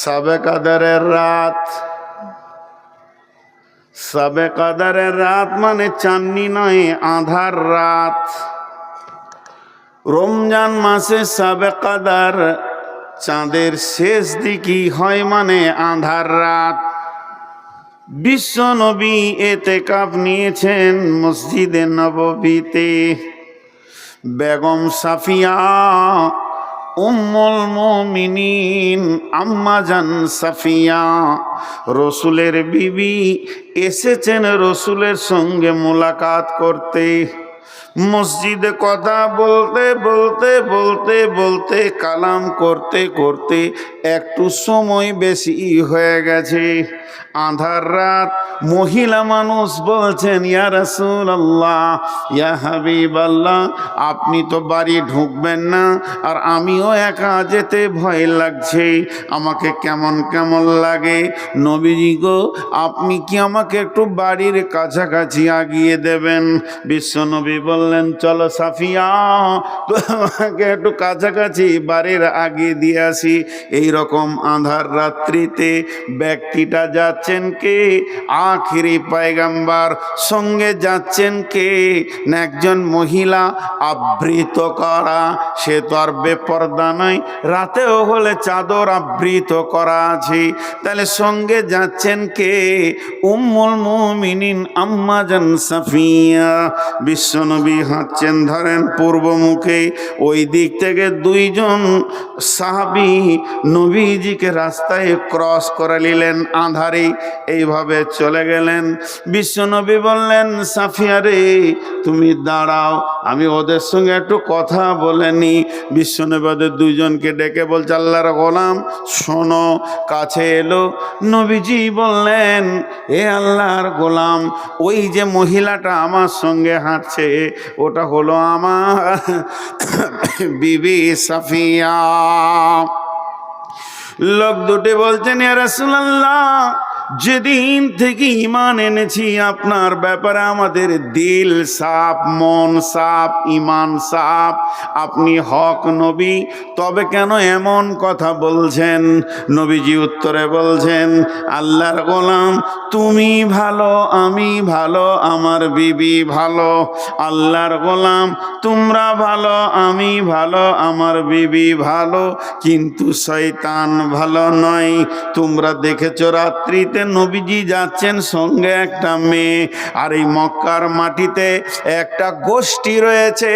সাবে কাদারের রাত। সাবে কাদারের রাত মানে চাননি নয়, আধার রাত। রমজান মাসে সাবে কাদার চাঁদের শেষ দিকই হয় মানে আধার রাত। বিশ্ব নবী এতে কাপ নিয়েছেন মসজিদে নববীতে। বেগম সাফিয়া উম্মুল মুমিনিন, আম্মাজান সাফিয়া। রসুলের বিবি এসেছেন রসুলের সঙ্গে মোলাকাত করতে। মসজিদে কথা বলতে বলতে বলতে বলতে, কালাম করতে করতে একটু সময় বেশি হয়ে গেছে। আধার রাত। মহিলা মানুষ বলছেন, ইয়া রাসূল আল্লাহ ইয়া হাবিব আল্লাহ আপনি তো বাড়ি ঢুকবেন না, আর আমিও একা যেতে ভয় লাগছে। আমাকে কেমন কেমন লাগে? নবীজি গো, আপনি কি আমাকে একটু বাড়ির কাছাকাছি আগিয়ে দেবেন? বিশ্বনবী বললেন, চলো সাফিয়া, তোমাকে একটু কাছাকাছি বাড়ির আগিয়ে দিয়ে আসি। এই রকম আধার রাত্রিতে ব্যক্তিটা যাচ্ছেন কে? আখিরি পায়গাম্বার, সঙ্গে যাচ্ছেন কে? একজন মহিলা আবৃত করা, সে তো আর বেপর্দা নয়। রাতেও হলে চাদর আবৃত করা আছে। তাহলে সঙ্গে যাচ্ছেন কে? উম্মুল মুমিনিন আম্মাজান সাফিয়া। বিশ্বনবী হাঁটছেন ধরেন পূর্ব মুখে। ওই দিক থেকে দুইজন সাহাবি নবীজিকে রাস্তায় ক্রস করে নিলেন আধারে। এইভাবে চলে গেলেন। বিশ্বনবী বললেন, সাফিয়া রে, তুমি দাঁড়াও, আমি ওদের সঙ্গে একটু কথা বলে নি। বিশ্বনবী ওদের দুইজনকে ডেকে বলছে, আল্লাহর গোলাম, শোনো, কাছে এলো। নবীজি বললেন, এ আল্লাহর গোলাম, ওই যে মহিলাটা আমার সঙ্গে হাঁটছে, ওটা হলো আমার বিবি সাফিয়া। লোক দুটি বলছেন, ইয়া রাসূলুল্লাহ যেদিন থেকে ইমান এনেছি, আপনার ব্যাপারে আমাদের দিল সাপ মন সাপ ইমান সাপ আপনি হক নবী, তবে কেন এমন কথা বলছেন? নবীজি উত্তরে বলছেন, আল্লাহর গোলাম, তুমি ভালো, আমি ভালো, আমার বিবি ভালো। আল্লাহর গোলাম, তোমরা ভালো, আমি ভালো, আমার বিবি ভালো। কিন্তু শয়তান ভালো নয়। তোমরা দেখেছ রাত্রিতে নবীজি যাচ্ছেন সঙ্গে একটা মেয়ে। আর এই মক্কার মাটিতে একটা গোষ্ঠী রয়েছে।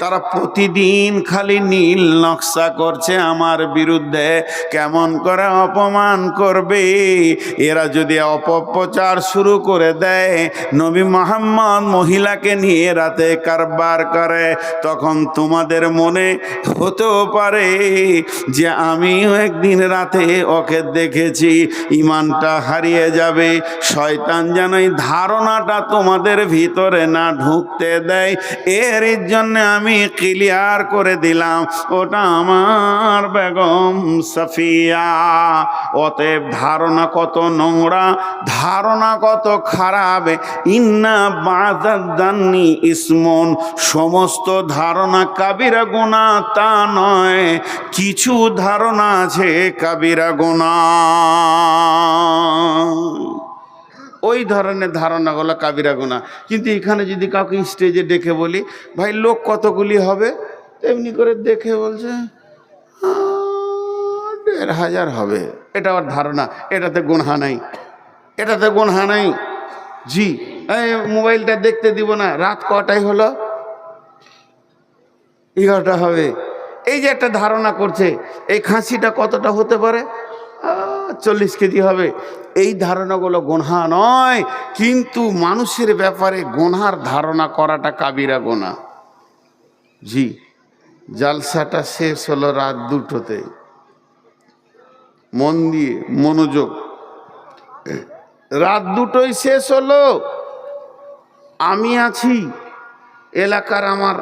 তারা প্রতিদিন খালি নীল নকশা করছে আমার বিরুদ্ধে। কেমন করে অপমান করবে? এরা যদি অপপ্রচার শুরু করে দেয়, নবী মোহাম্মদ মহিলাকে নিয়ে রাতে কারবার করে। তখন তোমাদের মনে হতেও পারে যে আমিও একদিন রাতে ওকে দেখেছি। ইমানটা হারিয়ে যাবে। শয়তান যেন এই ধারণাটা তোমাদের ভিতরে না ঢুকতে দেয়। এর জন্য আমি ক্লিয়ার করে দিলাম, ওটা আমার বেগম সাফিয়া। অতএব ধারণা কত নোংরা, ধারণা কত খারাপ। ইন্না বাজানি ইসমন, সমস্ত ধারণা কাবিরা গুণা তা নয়, কিছু ধারণা আছে কাবিরা গুণা ওই ধরনের ধারণাগুলো কাবিরা গুণা কিন্তু এখানে যদি কাউকে স্টেজে ডেকে বলি, ভাই, লোক কতগুলি হবে? এমনি করে দেখে বলছে দেড় হাজার হবে। এটা আমার ধারণা, এটাতে গুনহা নাই। এটাতে গুনহা নাই। জি মোবাইলটা দেখতে দিব না। রাত কটাই হলো? এগারোটা হবে। এই যে একটা ধারণা করছে, এই খাসিটা কতটা হতে পারে? চল্লিশ কেজি হবে। এই ধারণাগুলো গোনহা নয়, কিন্তু মানুষের ব্যাপারে গোনহার ধারণা করাটা কাবিরা গোনা। জি, জালসাটা শেষ হলো রাত দুটোতে। মন দিয়ে মনোযোগ। রাত দুটোই শেষ হলো। আমি আছি। এলাকার আমার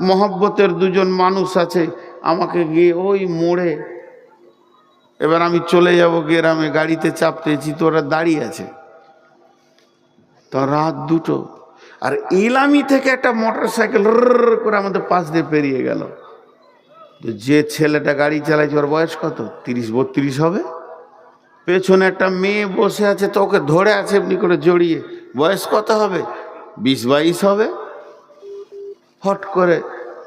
মহব্বতের দুজন মানুষ আছে। আমাকে গিয়ে ওই মোড়ে এবার আমি চলে যাব গ্রামে, গাড়িতে চাপতেছি তো ওরা দাঁড়িয়ে আছে। তো রাত দুটো, আর ইলামি থেকে একটা মোটর সাইকেল করে আমাদের পাশ দিয়ে পেরিয়ে গেল। তো যে ছেলেটা গাড়ি চালাইছে, ওর বয়স কত? তিরিশ, বত্রিশ হবে? পেছনে একটা মেয়ে বসে আছে, তো ওকে ধরে আছে এমনি করে জড়িয়ে। বয়স কত হবে? বিশ, বাইশ হবে? হট করে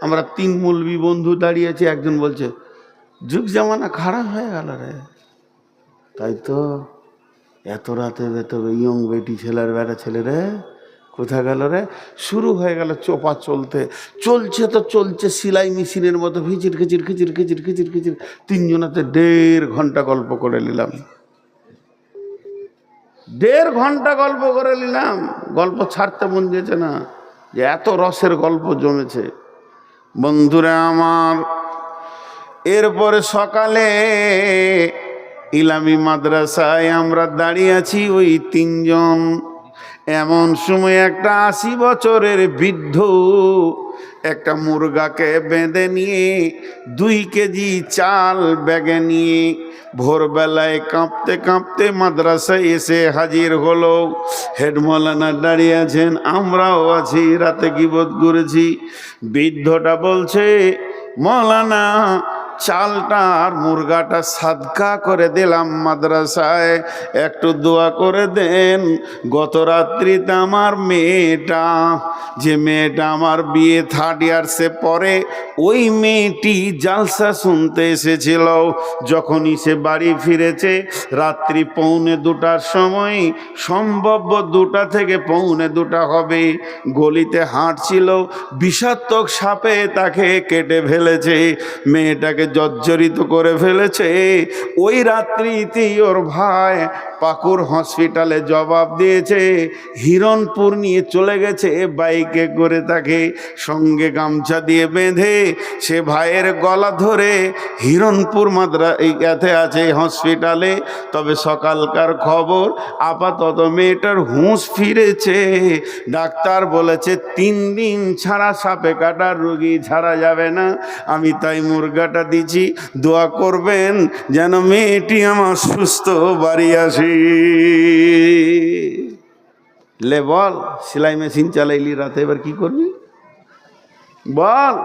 আমরা তিন মুলবি বন্ধু দাঁড়িয়ে আছি, একজন বলছে যুগ জামানা খারাপ হয়ে গেল রে। তাই তো এত রাতে এত ইয়ং বেটি ছেলের বেড়া ছেলে রে কোথা গেল রে? শুরু হয়ে গেল চোপা চলতে। চলছে তো চলছে, সেলাই মেশিনের মতো খিচির খিচির খিচির খিচির খিচির খিচির তিনজনাতে দেড় ঘণ্টা গল্প করে নিলাম। দেড় ঘণ্টা গল্প করে নিলাম। গল্প ছাড়তে মন যেছে না, যে এত রসের গল্প জমেছে। বন্ধুরা আমার এরপরে সকালে ইলামি মাদ্রাসায় আমরা দাঁড়িয়ে আছি ওই তিনজন। এমন সময় একটা আশি বছরের বৃদ্ধ একটা মুরগাকে বেঁধে নিয়ে দুই কেজি চাল ব্যাগে নিয়ে ভোরবেলায় কাঁপতে কাঁপতে মাদ্রাসায় এসে হাজির হলো। হেড মৌলানা দাঁড়িয়ে আছেন, আমরাও আছি, রাতে গিবোধ করেছি। বৃদ্ধটা বলছে, মৌলানা চালটা আর মুরগাটা সাদকা করে দিলাম মাদ্রাসায়। একটু দোয়া করে দেন, গত রাত্রিতে আমার মেয়েটা, যে মেয়েটা আমার বিয়ে থার্ড ইয়ার্সে পরে ওই মেয়েটি জালসা শুনতে এসেছিল। যখনই সে বাড়ি ফিরেছে, রাত্রি পৌনে দুটার সময়, সম্ভব্য দুটা থেকে পৌনে দুটা হবে, গলিতে হাঁটছিল বিষাত্মক সাপে তাকে কেটে ফেলেছে। মেয়েটাকে জর্জরিত করে ফেলেছে। ওই রাত্রিতেই ওর ভাই পাকুর হসপিটালে জবাব দিয়েছে, হিরণপুর নিয়ে চলে গেছে বাইকে করে তাকে সঙ্গে গামছা দিয়ে বেঁধে, সে ভাইয়ের গলা ধরে হিরণপুর মাদ্রা আছে হসপিটালে। তবে সকালকার খবর, আপাতত মেয়েটার হুঁশ ফিরেছে। ডাক্তার বলেছে, তিন দিন ছাড়া সাপে কাটার রুগী ছাড়া যাবে না। আমি তাই মুরগাটা দিছি দোয়া করবেন যেন মেয়েটি আমার সুস্থ বাড়ি আসি। লে বল, সেলাই মেশিন চালাইলি রাতে, এবার কি করবি? বল,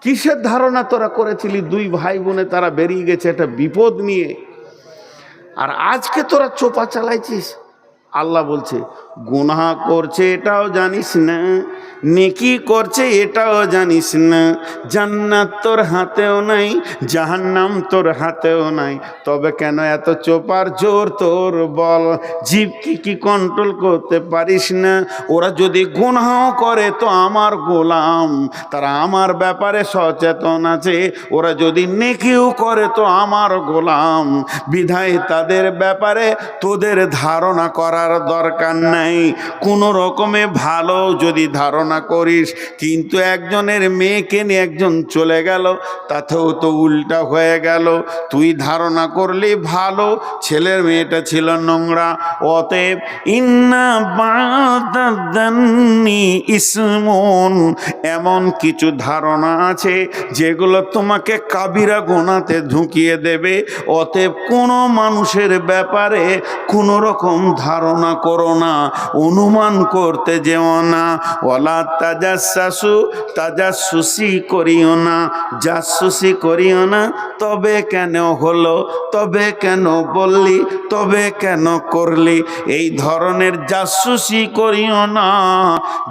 কিসের ধারণা তোরা করেছিলি? দুই ভাই বোনে তারা বেরিয়ে গেছে একটা বিপদ নিয়ে। আর আজকে তোরা চোপা চালাইছিস? আল্লাহ বলছে, গুনাহ করছে এটাও জানিস না। নেকি করছে এটাও জানিস না। জান্নাত তোর হাতেও নাই, জাহান্নাম তোর হাতেও নাই। তবে কেন এত চোপার জোর তোর বল? জীব কি কি কন্ট্রোল করতে পারিস না? ওরা যদি গুনাহ করে তো আমার গোলাম। তারা আমার ব্যাপারে সচেতন আছে। ওরা যদি নেকিও করে তো আমার গোলাম। বিধায় তাদের ব্যাপারে তোদের ধারণা করার দরকার নাই। কোনো রকমে ভালো যদি ধারণা করিস, কিন্তু একজনের মেয়েকে নিয়ে একজন চলে গেল, তাতেও তো উল্টা হয়ে গেল। তুই ধারণা করলি ভালো, ছেলের মেয়েটা ছিল নোংরা, অতএব ইন্না ইসমন। এমন কিছু ধারণা আছে যেগুলো তোমাকে কাবিরা গোনাতে ঢুকিয়ে দেবে। অতএব কোনো মানুষের ব্যাপারে কোনো রকম ধারণা করো না, অনুমান করতে যেও না। ওলা তাজাসু তাজাসুসি করিও না। জাসুসি করিও না। তবে কেন হলো, তবে কেন বললি, তবে কেন করলি? এই ধরনের জাসুসি করিও না।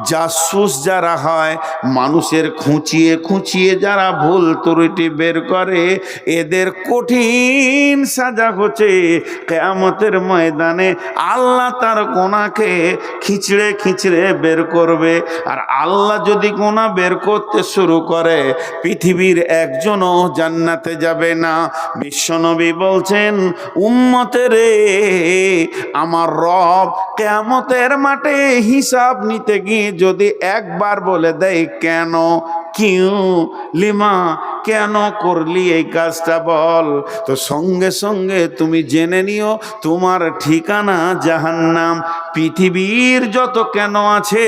জাসুস যারা হয়, মানুষের খুঁচিয়ে খুঁচিয়ে যারা ভুল ত্রুটি বের করে, এদের কঠিন সাজা হচ্ছে। কেয়ামতের ময়দানে আল্লাহ তার কোনাকে খিচড়ে খিচড়ে বের করবে। আর আল্লাহ যদি গোনা বের করতে শুরু করে, পৃথিবীর একজনও জান্নাতে যাবে না। বিশ্বনবী বলছেন, উম্মতে রে, আমার রব কেমতের মাঠে হিসাব নিতে গিয়ে যদি একবার বলে দেয়, কেন? কিউ, লিমা কেন করলি এই কাজটা বল? তো সঙ্গে সঙ্গে তুমি জেনে নিও, তোমার ঠিকানা জাহান্নাম। পৃথিবীর যত কেন আছে,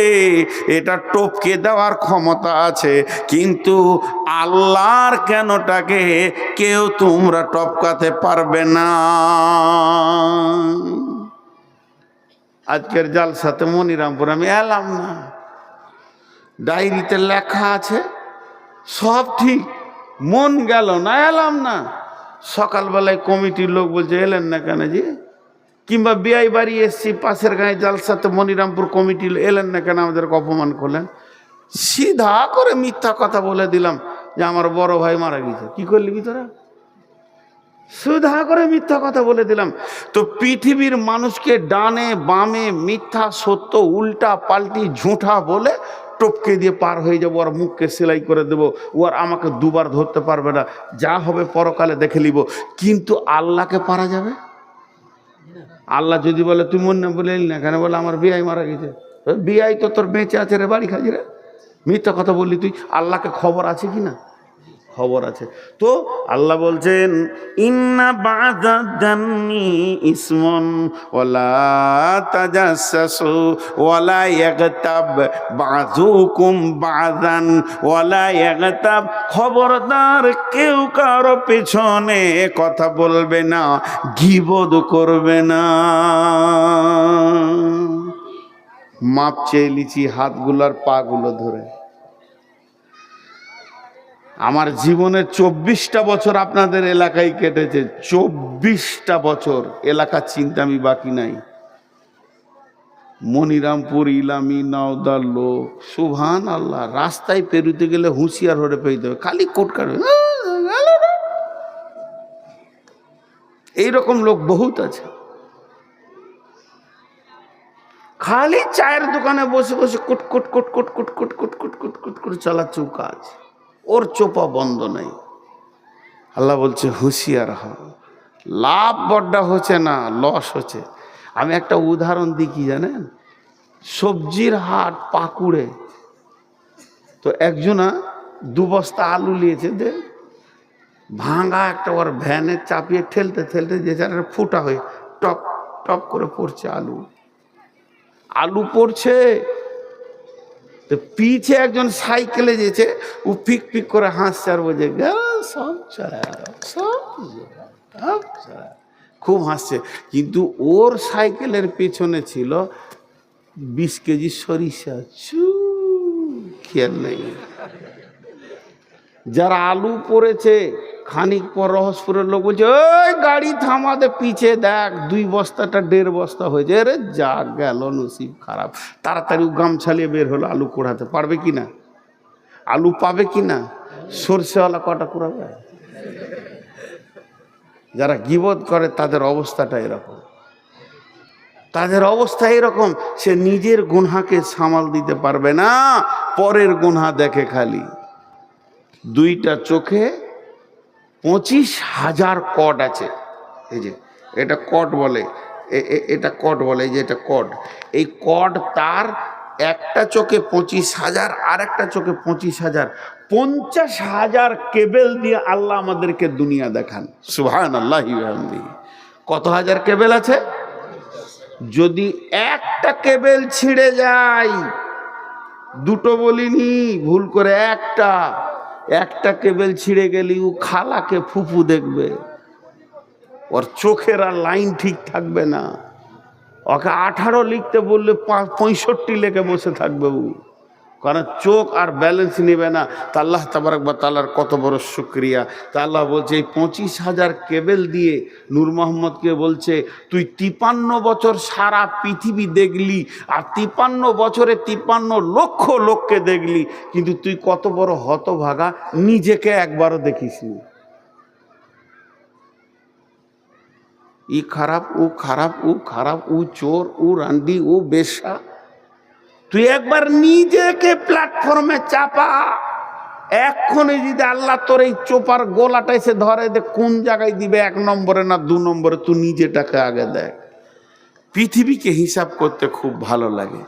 এটা টপকে দেওয়ার ক্ষমতা আছে। কিন্তু আল্লাহর কেনটাকে কেউ তোমরা টপকাতে পারবে না। আজকের জালসাতে মনিরামপুর আমি এলাম না। ডায়েরিতে লেখা আছে, সব ঠিক। মন গেল না, এলাম না। সকালবেলায় কমিটির লোক বলছে, এলেন না কেন জি? কিংবা বিআই বাড়ি এসছি, পাশের গায়ে জালসাতে মনিরামপুর কমিটি, এলেন না কেন? আমাদেরকে অপমান করলেন। সিধা করে মিথ্যা কথা বলে দিলাম যে আমার বড় ভাই মারা গেছে। কি করলি তোরা সুধা করে মিথ্যা কথা বলে দিলাম। তো পৃথিবীর মানুষকে ডানে বামে মিথ্যা, সত্য, উল্টা, পাল্টি, ঝুঁঠা বলে টপকে দিয়ে পার হয়ে যাব, আর মুখকে সেলাই করে দেব। ও আর আমাকে দুবার ধরতে পারবে না। যা হবে পরকালে দেখে নিব। কিন্তু আল্লাহকে পারা যাবে? আল্লাহ যদি বলে, তুই মনে বলে না কেন? বলে, আমার বিয়াই মারা গেছে। বিয়াই তো তোর বেঁচে আছে রে, বাড়ি খাজি রে। মিথ্যা কথা বললি তুই। আল্লাহকে খবর আছে কি না? খবর আছে। তো আল্লাহ বলছেন, ইন্না বাদা জান্নি ইসমন ওয়ালা তাজাসসু ওয়ালা ইয়াগতাব বাযুকুম বাযান ওয়ালা ইয়াগতাব। খবরদার কেউ কারও পেছনে কথা বলবে না, গিবদ করবে না। মাপ চেয়ে লিচি হাতগুলোর পাগুলো ধরে। আমার জীবনের চব্বিশটা বছর আপনাদের এলাকায় কেটেছে চব্বিশটা বছর এলাকা চিন্তা আমি বাকি নাই মনিরামপুর ইলামি নাওদার লোক সুভান আল্লাহ রাস্তায় পেরুতে গেলে হুঁশিয়ার হরে পেয়ে দেবে খালি কোট কাটবে এইরকম লোক বহুত আছে খালি চায়ের দোকানে বসে বসে কুট কুট কুট কুট কুট কুট কুট কুট কুট কুট চালাচ্ছে কাজ ওর চোপা বন্ধ নেই। আল্লাহ বলছে, হুঁশিয়ার হ। লাভ বড্ডা হচ্ছে না, লস হচ্ছে। আমি একটা উদাহরণ দিই কি জানেন? সবজির হাট পাকুড়ে। তো একজনা দু বস্তা আলু নিয়েছে, দে ভাঙা একটা ওর ভ্যানে চাপিয়ে ঠেলতে ঠেলতে যে যার ফুটা হয়ে টপ টপ করে পড়ছে আলু। আলু পড়ছে তো পিছে একজন সাইকেলে যেছে ও পিক পিক করে হাসছে আর গেল সব সব। খুব হাসছে। কিন্তু ওর সাইকেলের পেছনে ছিল বিশ কেজি সরিষা। চু খেয়াল নেই। যারা আলু পড়েছে খানিক পর রহস্যপুরের লোক বলছে, ওই গাড়ি থামাতে পিছে দেখ, দুই বস্তাটা, দেড় বস্তা হয়েছে। রে যা গেল, নসিব খারাপ। তাড়াতাড়ি গামছালিয়ে বের হলো আলু কুড়াতে। পারবে কি না? আলু পাবে কি না? সরষেওয়ালা কটা কুড়াবে? যারা গিবত করে, তাদের অবস্থাটা এরকম। তাদের অবস্থা এরকম, সে নিজের গুনহাকে সামাল দিতে পারবে না, পরের গুনহা দেখে খালি। দুইটা চোখে পঁচিশ হাজার কট আছে। এই যে, এটা কট বলে এটা কট বলে যে এটা কট এই কট তার একটা চোখে পঁচিশ হাজার, আর একটা চোখে পঁচিশ হাজার। পঞ্চাশ হাজার কেবেল দিয়ে আল্লাহ আমাদেরকে দুনিয়া দেখান। সুহান আল্লাহ কত হাজার কেবেল আছে? যদি একটা কেবেল ছিঁড়ে যায়, দুটো বলিনি, ভুল করে একটা। একটা কেবেল ছিঁড়ে গেলি, ও খালাকে ফুফু দেখবে। ওর চোখের আর লাইন ঠিক থাকবে না। ওকে আঠারো লিখতে বললে পঁয়ষট্টি লেখে বসে থাকবে ও। কারণ চোখ আর ব্যালেন্স নেবে না। তা আল্লাহ তাবারক বা তাল্লার কত বড় শুক্রিয়া। তা আল্লাহ বলছে, এই পঁচিশ হাজার কেবেল দিয়ে নূর মোহাম্মদকে বলছে, তুই তিপান্ন বছর সারা পৃথিবী দেখলি আর তিপান্ন বছরে তিপান্ন লক্ষ লোককে দেখলি, কিন্তু তুই কত বড় হতভাগা নিজেকে একবারও দেখিসনি। ই খারাপ ও খারাপ ও খারাপ ও চোর ও রান্ডি ও বেশা তুই একবার নিজেকে প্ল্যাটফর্মে চাপা। এক্ষণে যদি আল্লাহ তোর এই চোপার গোলাটা এসে ধরে দে, কোন জায়গায় দিবে, এক নম্বরে না দু নম্বরে, তুই নিজেটাকে আগে দেখ। পৃথিবীকে হিসাব করতে খুব ভালো লাগে।